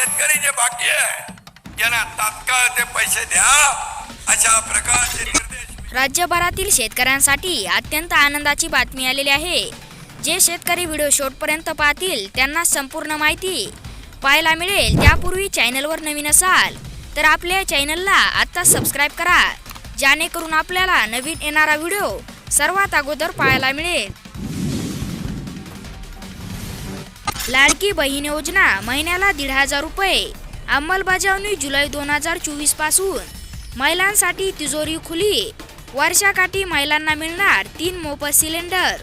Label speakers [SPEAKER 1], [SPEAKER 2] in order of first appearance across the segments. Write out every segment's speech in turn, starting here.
[SPEAKER 1] शेतकरी जे बाकी आहे. यांना तात्काळ ते पैसे द्या. अशा प्रकारचे निर्देश
[SPEAKER 2] राज्यभरातील शेतकऱ्यांसाठी अत्यंत आनंदाची बातमी आलेली आहे. जे शेतकरी व्हिडिओ शेवटपर्यंत पाहतील त्यांना संपूर्ण माहिती पाहायला मिळेल. त्यापूर्वी चॅनलवर नवीन असाल तर आपल्या चॅनलला आत्ता सबस्क्राईब करा. जेणेकरून आपल्याला नवीन येणारा व्हिडिओ सर्वात अगोदर पाहायला मिळेल. लाडकी बहीण योजना महिन्याला दीड हजार रुपये. अंमलबजावणी जुलै दोन हजार चोवीसपासून. महिलांसाठी तिजोरी खुली. वर्षाकाठी महिलांना मिळणार तीन मोफत सिलेंडर.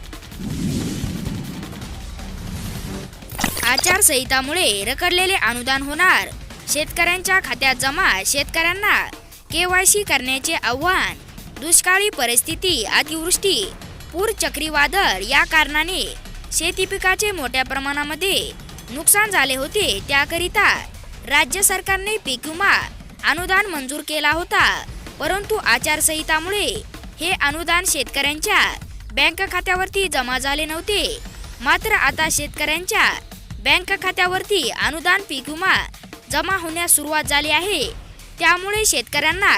[SPEAKER 2] आचारसंहितामुळे रखडलेले अनुदान होणार. शेतकऱ्यांच्या खात्यात जमा शेतकऱ्यांना केवायसी करण्याचे आव्हान. दुष्काळी परिस्थिती अतिवृष्टी. पूर चक्रीवादळ या कारणाने शेती पिकाचे मोठ्या प्रमाणामध्ये नुकसान झाले होते त्याकरिता राज्य सरकारने पीक विमा अनुदान मंजूर केला होता. परंतु आचारसंहितामुळे हे अनुदान शेतकऱ्यांच्या बँक खात्यावरती जमा झाले नव्हते. मात्र आता शेतकऱ्यांच्या बँक खात्यावरती अनुदान पीक विमा जमा होण्यास सुरुवात झाली आहे. त्यामुळे शेतकऱ्यांना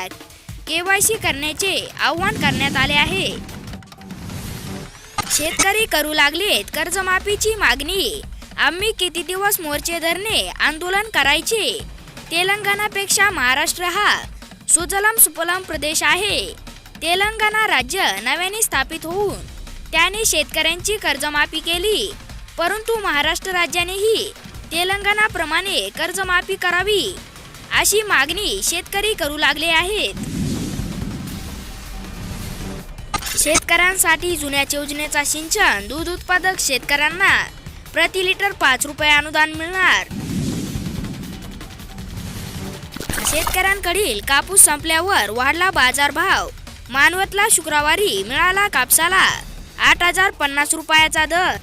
[SPEAKER 2] के वाय सी करण्याचे आवाहन करण्यात आले आहे. शेतकरी करू लागलेत कर्जमाफीची मागणी. आम्ही किती दिवस मोर्चे धरणे आंदोलन करायचे? तेलंगणापेक्षा महाराष्ट्र हा सुजलम सुफलम प्रदेश आहे. तेलंगणा राज्य नव्याने स्थापित होऊन त्याने शेतकऱ्यांची कर्जमाफी केली. परंतु महाराष्ट्र राज्यानेही तेलंगणाप्रमाणे कर्जमाफी करावी अशी मागणी शेतकरी करू लागले आहेत. शेतकऱ्यांसाठी जुन्याच योजनेचा सिंचन दूध उत्पादक शेतकऱ्यांना प्रति लिटर पाच रुपये अनुदान मिळणार. शेतकऱ्यांकडील कापूस संपल्यावर वाढला बाजारभाव मानवतला शुक्रवारी मिळाला कापसाला आठ हजार पन्नास रुपयाचा दर.